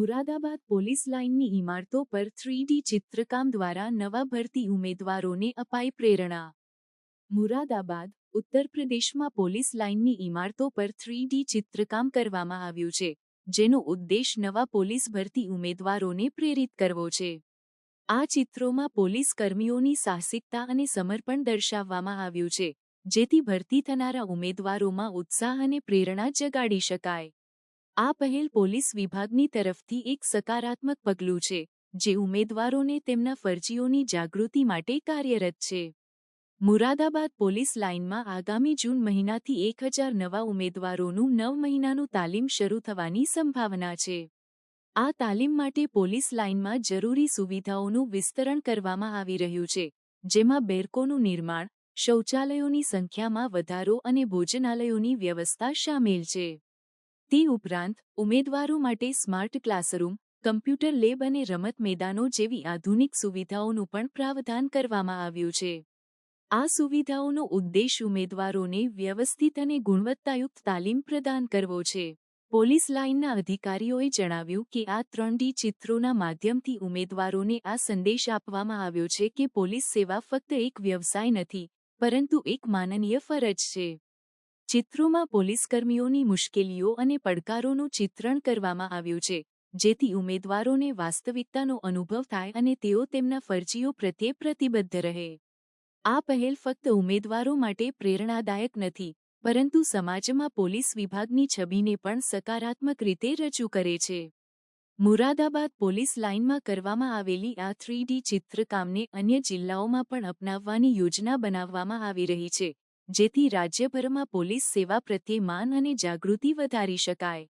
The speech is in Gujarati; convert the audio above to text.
મુરાદાબાદ પોલીસ લાઇનની ઇમારતો પર થ્રીડી ચિત્રકામ દ્વારા નવા ભરતી ઉમેદવારોને અપાઈ પ્રેરણા. મુરાદાબાદ, ઉત્તર પ્રદેશમાં પોલીસ લાઇનની ઇમારતો પર થ્રીડી ચિત્રકામ કરવામાં આવ્યું છે, જેનો ઉદ્દેશ નવા પોલીસ ભરતી ઉમેદવારોને પ્રેરિત કરવો છે. આ ચિત્રોમાં પોલીસ કર્મીઓની સાહસિકતા અને સમર્પણ દર્શાવવામાં આવ્યું છે, જેથી ભરતી થનારા ઉમેદવારોમાં ઉત્સાહ અને પ્રેરણા જગાડી શકાય. આ પહેલ પોલીસ વિભાગની તરફથી એક સકારાત્મક પગલું છે, જે ઉમેદવારોને તેમના ફરજીઓની જાગૃતિ માટે કાર્યરત છે. મુરાદાબાદ પોલીસ લાઇનમાં આગામી જૂન મહિનાથી એક હજાર નવા ઉમેદવારોનું નવ મહિનાનું તાલીમ શરૂ થવાની સંભાવના છે. આ તાલીમ માટે પોલીસ લાઇનમાં જરૂરી સુવિધાઓનું વિસ્તરણ કરવામાં આવી રહ્યું છે, જેમાં બેરકોનું નિર્માણ, શૌચાલયોની સંખ્યામાં વધારો અને ભોજનાલયોની વ્યવસ્થા સામેલ છે. તે ઉપરાંત, ઉમેદવારો માટે સ્માર્ટ ક્લાસરૂમ, કમ્પ્યુટર લેબ અને રમત મેદાનો જેવી આધુનિક સુવિધાઓનું પણ પ્રાવધાન કરવામાં આવ્યું છે. આ સુવિધાઓનો ઉદ્દેશ ઉમેદવારોને વ્યવસ્થિત અને ગુણવત્તાયુક્ત તાલીમ પ્રદાન કરવો છે. પોલીસ લાઇનના અધિકારીઓએ જણાવ્યું કે આ ત્રણ ડી ચિત્રોના માધ્યમથી ઉમેદવારોને આ સંદેશ આપવામાં આવ્યો છે કે પોલીસ સેવા ફક્ત એક વ્યવસાય નથી, પરંતુ એક માનનીય ફરજ છે. ચિત્રોમાં પોલીસકર્મીઓની મુશ્કેલીઓ અને પડકારોનું ચિત્રણ કરવામાં આવ્યું છે, જેથી ઉમેદવારોને વાસ્તવિકતાનો અનુભવ થાય અને તેઓ તેમના ફરજીઓ પ્રત્યે પ્રતિબદ્ધ રહે. આ પહેલ ફક્ત ઉમેદવારો માટે પ્રેરણાદાયક નથી, પરંતુ સમાજમાં પોલીસ વિભાગની છબીને પણ સકારાત્મક રીતે રજૂ કરે છે. મુરાદાબાદ પોલીસ લાઇનમાં કરવામાં આવેલી આ થ્રીડી ચિત્રકામને અન્ય જિલ્લાઓમાં પણ અપનાવવાની યોજના બનાવવામાં આવી રહી છે જેથી રાજ્યભરમાં પોલીસ સેવા પ્રત્યે માન અને જાગૃતિ વધારી શકાય.